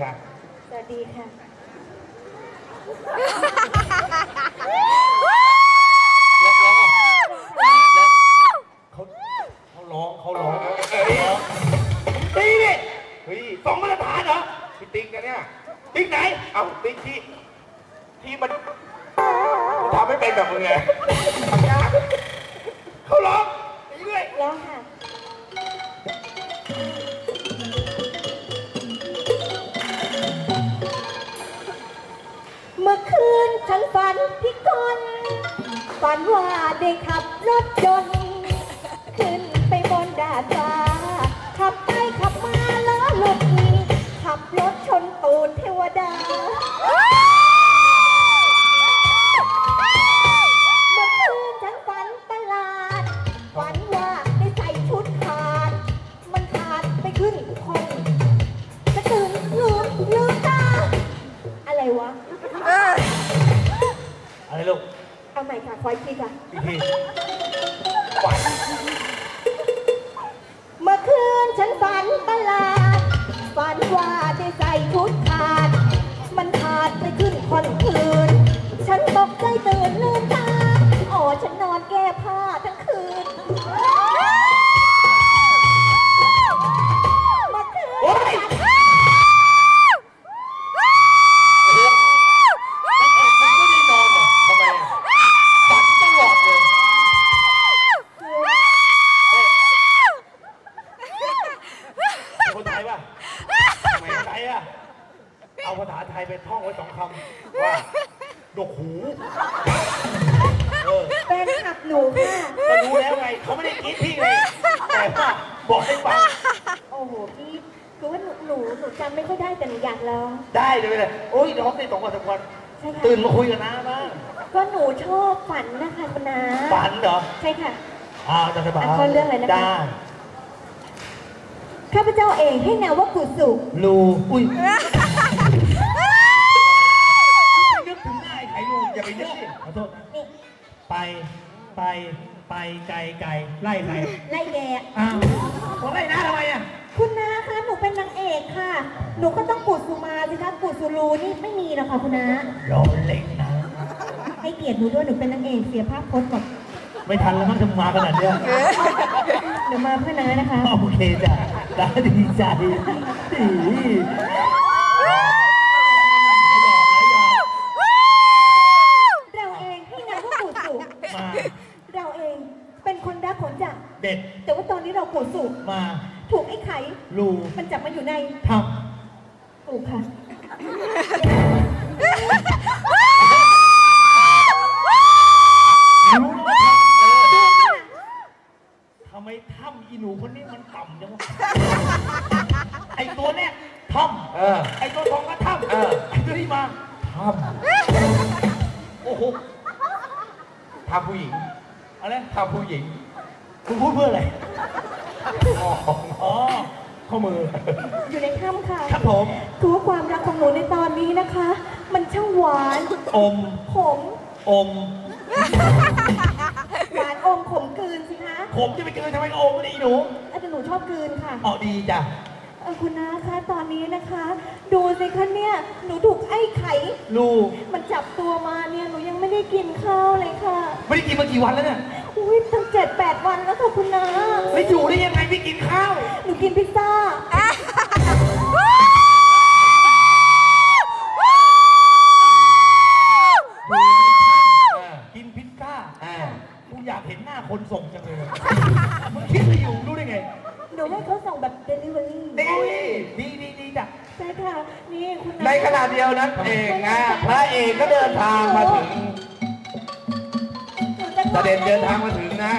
ครับสวัสดีค่ะแล้วแล้วแล้วเขาเขาร้องเขาร้องร้องตีดิเฮ้ยสองมาตรฐานเหรอพี่ติ๊กนะเนี่ย ติ๊กไหน เอาติ๊กที่ที่มันกูทำไม่เป็นแบบมึงไงทำยากเขาร้องตีด้วยแล้วค่ะ มื่อคืนฉันฝันพิกลฝันว่าได้ขับรถยนต์ขึ้นไปบนดาดฟ้า ขับไปขับมาล้อหลุดขับรถชนตูนเทวดา ลูกเอาใหม่ค่ะคอยทีค่ะพี่ทีฝันเมื่อคืนฉันฝันประหลาดฝันว่าได้ใส่ชุดขาด มันขาดไปขึ้นคนคืน ฉันตกใจตื่นลืมตาอ๋อฉันนอนแก้ผ้า คำว่าดกหูเออเป็นขับหนูค่ะก็รู้แล้วไงเขาไม่ได้คิดพี่เลยแต่ว่าบอกให้ฟังโอ้โหพี่คือว่าหนูหนูหนูจำไม่ค่อยได้แต่หนูอยากร้องได้เลยเลยโอ้ยร้องได้สองวันสามวันใช่ค่ะตื่นมาคุยกันนะบ้างก็หนูชอบฝันนะคะคุณนาฝันเหรอใช่ค่ะอ่าจะสบายอะเข้เรื่องเลยนะคะได้ข้าพเจ้าเองให้นามว่ากุสุลูอุ้ย อ้ไข่ลูกอย่าไปนึกดิขอโทษนี่ไปไปไปไกลไกลไล่ใครไล่แดกอ้าวผมไล่น้าทำไมอะคุณนาคะหนูเป็นนางเอกค่ะ หนูก็ต้องกุสุมาสิคะกุสุรูนี่ไม่มีหรอกค่ะคุณนารอเล็กนะให้เกียรติหนูด้วยหนูเป็นนางเอกเสียภาพพจน์ก่อนไม่ทันแล้วมั้งจะมาขนาดเนี้ยเดี๋ยวมาเพื่อนานะคะ โอเคจ้ะได้ดีใจ เป็นคนรักขนจักรเด็ดแต่ว่าตอนนี้เรากุสุมาถูกไอ้ไข่ลูมันจับมาอยู่ในทถูกค่ะำรู้แล้วเออทำไมถ้ำอีหนูคนนี้มันต่ำจังวะไอตัวเนี้ยถ้ำเออไอตัวทองก็ถ้ำเออไอตัวนี้มาถ้ำโอ้โหทำผู้หญิงอะไรทำผู้หญิง คุณพูดเพื่ออะไรอ๋ออ๋อข้อมือ อยู่ในถ้ำค่ะครับผม คือว่าความรักของหนูในตอนนี้นะคะ มันช่างหวาน อม ขม อม หวานอมขมกลืนสิคะผมจะไปเจอทำไมก็อมไม่ได้อีหนูอาจจะหนูชอบกลืนค่ะอ๋อดีจ้ะเออคุณนาคะตอนนี้นะคะ ดูสิคะเนี่ยหนูถูกไอ้ไข่ ลูก มันจับตัวมาเนี่ยหนูยังไม่ได้กินข้าวเลยค่ะ ไม่ได้กินมากี่วันแล้วเนี่ย อุ้ยตั้งเจ็ดแปดวันแล้วค่ะคุณนาไม่อยู่ได้ยังไงไม่กินข้าว หนูกินพิซซ่า กินพิซซ่าอ่ากูอยากเห็นหน้าคนส่งจังเลยมึงคิดไม่อยู่รู้ได้ไงหนูให้เขาส่งแบบเดลิเวอรี่ดีดีดีดีจ้ะใช่ค่ะ นี่คุณนาในขณะเดียวนั้นเองนะพระเอกก็เดินทางมาถึงหนูจะ เสด็จเดินทางมาถึงนะ